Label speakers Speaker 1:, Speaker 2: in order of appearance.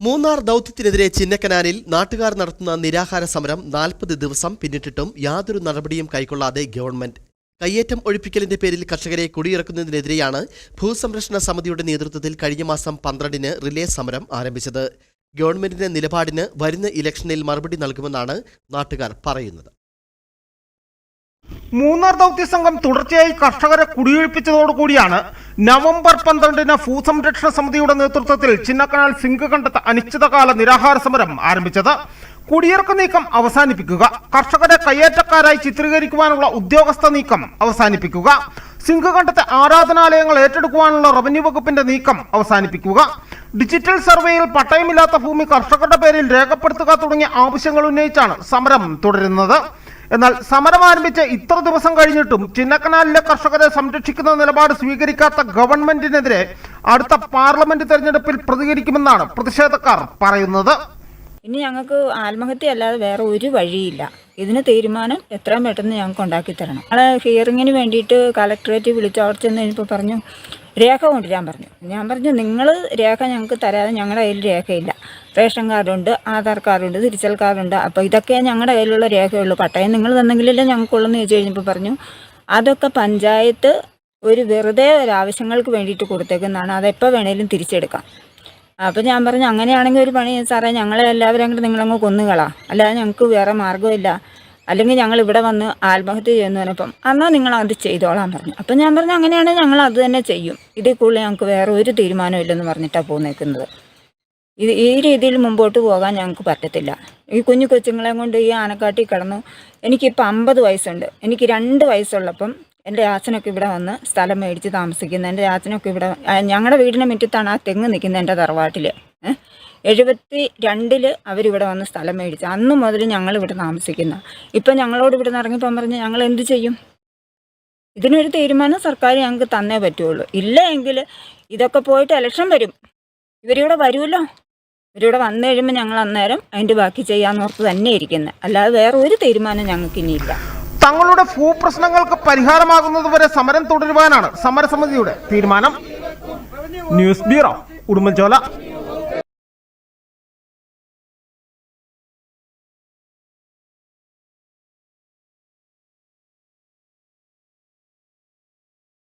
Speaker 1: മൂന്നാർ ദൗത്യത്തിനെതിരെ ചിന്നക്കനാലിൽ നാട്ടുകാർ നടത്തുന്ന നിരാഹാര സമരം നാൽപ്പത് ദിവസം പിന്നിട്ടിട്ടും യാതൊരു നടപടിയും കൈക്കൊള്ളാതെ ഗവൺമെന്റ്. കയ്യേറ്റം ഒഴിപ്പിക്കലിന്റെ പേരിൽ കർഷകരെ കുടിയിറക്കുന്നതിനെതിരെയാണ് ഭൂസംരക്ഷണ സമിതിയുടെ നേതൃത്വത്തിൽ കഴിഞ്ഞ മാസം പന്ത്രണ്ടിന് റിലേ സമരം ആരംഭിച്ചത്. ഗവൺമെന്റിന്റെ നിലപാടിന് വരുന്ന ഇലക്ഷനിൽ മറുപടി നൽകുമെന്നാണ് നാട്ടുകാർ പറയുന്നത്.
Speaker 2: മൂന്നാർ ദൗത്യ സംഘം തുടർച്ചയായി കർഷകരെ കുടിയൊഴിപ്പിച്ചതോടുകൂടിയാണ് നവംബർ പന്ത്രണ്ടിന് ഭൂസംരക്ഷണ സമിതിയുടെ നേതൃത്വത്തിൽ ചിന്നക്കനാൽ സിങ്ക് കണ്ടത്ത് അനിശ്ചിതകാല നിരാഹാര സമരം ആരംഭിച്ചത്. കുടിയിറക്ക നീക്കം അവസാനിപ്പിക്കുക. കർഷകരെ കയ്യേറ്റക്കാരായി ചിത്രീകരിക്കുവാനുള്ള ഉദ്യോഗസ്ഥ നീക്കം അവസാനിപ്പിക്കുക. സിങ്ക് കണ്ടത്തെ ആരാധനാലയങ്ങൾ ഏറ്റെടുക്കുവാനുള്ള റവന്യൂ വകുപ്പിന്റെ നീക്കം അവസാനിപ്പിക്കുക. ഡിജിറ്റൽ സർവേയിൽ പട്ടയമില്ലാത്ത ഭൂമി കർഷകരുടെ പേരിൽ രേഖപ്പെടുത്തുക തുടങ്ങിയ ആവശ്യങ്ങൾ ഉന്നയിച്ചാണ് സമരം തുടരുന്നത്. എന്നാൽ സമരം ആരംഭിച്ച ഇത്ര ദിവസം കഴിഞ്ഞിട്ടും ചിന്നക്കനാലിലെ കർഷകരെ സംരക്ഷിക്കുന്ന നിലപാട് സ്വീകരിക്കാത്ത ഗവൺമെന്റിനെതിരെ അടുത്ത പാർലമെന്റ് തെരഞ്ഞെടുപ്പിൽ പ്രതികരിക്കുമെന്നാണ് പ്രതിഷേധക്കാർ പറയുന്നത്.
Speaker 3: ഇനി ഞങ്ങൾക്ക് ആത്മഹത്യ അല്ലാതെ വേറെ ഒരു വഴിയില്ല. ഇതിന് തീരുമാനം എത്രയും പെട്ടെന്ന് ഞങ്ങൾക്ക് ഉണ്ടാക്കി തരണം. ഞങ്ങളെ ഹിയറിങ്ങിന് വേണ്ടിയിട്ട് കളക്ടറേറ്റ് വിളിച്ച് അവിടെ ചെന്ന് കഴിഞ്ഞപ്പോൾ പറഞ്ഞു രേഖ കൊണ്ടുവരാൻ പറഞ്ഞു. ഞാൻ പറഞ്ഞു നിങ്ങൾ രേഖ ഞങ്ങൾക്ക് തരാതെ ഞങ്ങളുടെ കയ്യിൽ രേഖയില്ല. റേഷൻ കാർഡുണ്ട് ആധാർ കാർഡുണ്ട് തിരിച്ചൽ കാർഡുണ്ട്. അപ്പോൾ ഇതൊക്കെ ഞങ്ങളുടെ കയ്യിലുള്ള രേഖയുള്ളൂ. പട്ടയം നിങ്ങൾ തന്നെങ്കിലല്ലേ ഞങ്ങൾക്കുള്ളെന്ന് ചോദിച്ചു കഴിഞ്ഞപ്പോൾ പറഞ്ഞു അതൊക്കെ പഞ്ചായത്ത് ഒരു വെറുതെ ഒരു ആവശ്യങ്ങൾക്ക് വേണ്ടിയിട്ട് കൊടുത്തേക്കുന്നതാണ്. അതെപ്പോൾ വേണേലും തിരിച്ചെടുക്കാം. അപ്പോൾ ഞാൻ പറഞ്ഞു അങ്ങനെയാണെങ്കിൽ ഒരു പണി സാറേ ഞങ്ങളെ എല്ലാവരും അങ്ങോട്ട് നിങ്ങളങ്ങ് കൊന്നുകളാ. അല്ലാതെ ഞങ്ങൾക്ക് വേറെ മാർഗമില്ല. അല്ലെങ്കിൽ ഞങ്ങൾ ഇവിടെ വന്ന് ആത്മഹത്യ ചെയ്യുന്നു പറഞ്ഞപ്പം എന്നാൽ നിങ്ങൾ അത് ചെയ്തോളാൻ പറഞ്ഞു. അപ്പം ഞാൻ പറഞ്ഞു അങ്ങനെയാണെങ്കിൽ ഞങ്ങൾ അത് തന്നെ ചെയ്യും. ഇതിൽ കൂടുതൽ ഞങ്ങൾക്ക് വേറെ ഒരു തീരുമാനമില്ലെന്ന് പറഞ്ഞിട്ടാണ് പോന്നേക്കുന്നത്. ഇത് ഈ രീതിയിൽ മുമ്പോട്ട് പോകാൻ ഞങ്ങൾക്ക് പറ്റത്തില്ല. ഈ കുഞ്ഞു കൊച്ചുങ്ങളെ കൊണ്ട് ഈ ആനക്കാട്ടിൽ കിടന്നു എനിക്കിപ്പോൾ അമ്പത് വയസ്സുണ്ട്. എനിക്ക് രണ്ട് വയസ്സുള്ളപ്പം എന്റെ അച്ഛനൊക്കെ ഇവിടെ വന്ന് സ്ഥലം മേടിച്ച് താമസിക്കുന്നത് എന്റെ അച്ഛനൊക്കെ ഇവിടെ ഞങ്ങളുടെ വീടിന്റെ മുറ്റത്താണ് ആ തെങ്ങ് നിൽക്കുന്നത് എന്റെ തറവാട്ടിൽ എഴുപത്തി രണ്ടിൽ അവരിവിടെ വന്ന് സ്ഥലം മേടിച്ചു. അന്ന് മുതൽ ഞങ്ങൾ ഇവിടെ താമസിക്കുന്ന. ഇപ്പം ഞങ്ങളോട് ഇവിടെ നിന്ന് ഇറങ്ങിപ്പം പറഞ്ഞ് ഞങ്ങൾ എന്ത് ചെയ്യും? ഇതിനൊരു തീരുമാനം സർക്കാർ ഞങ്ങൾക്ക് തന്നേ പറ്റുള്ളൂ. ഇല്ല ഇതൊക്കെ പോയിട്ട് ഇലക്ഷൻ വരും. ഇവരിവിടെ വരുമല്ലോ ഇവരിവിടെ വന്നു കഴിയുമ്പോൾ ഞങ്ങൾ അന്നേരം അതിന്റെ ബാക്കി ചെയ്യാമെന്നോർത്ത് തന്നെ ഇരിക്കുന്നത് അല്ലാതെ വേറെ ഒരു തീരുമാനം ഞങ്ങൾക്ക് ഇനിയില്ല
Speaker 2: തങ്ങളുടെ ഭൂപ്രശ്നങ്ങൾക്ക് പരിഹാരമാകുന്നതുവരെ സമരം തുടരുവാനാണ് സമരസമിതിയുടെ തീരുമാനം. News bureau Udumbanchola.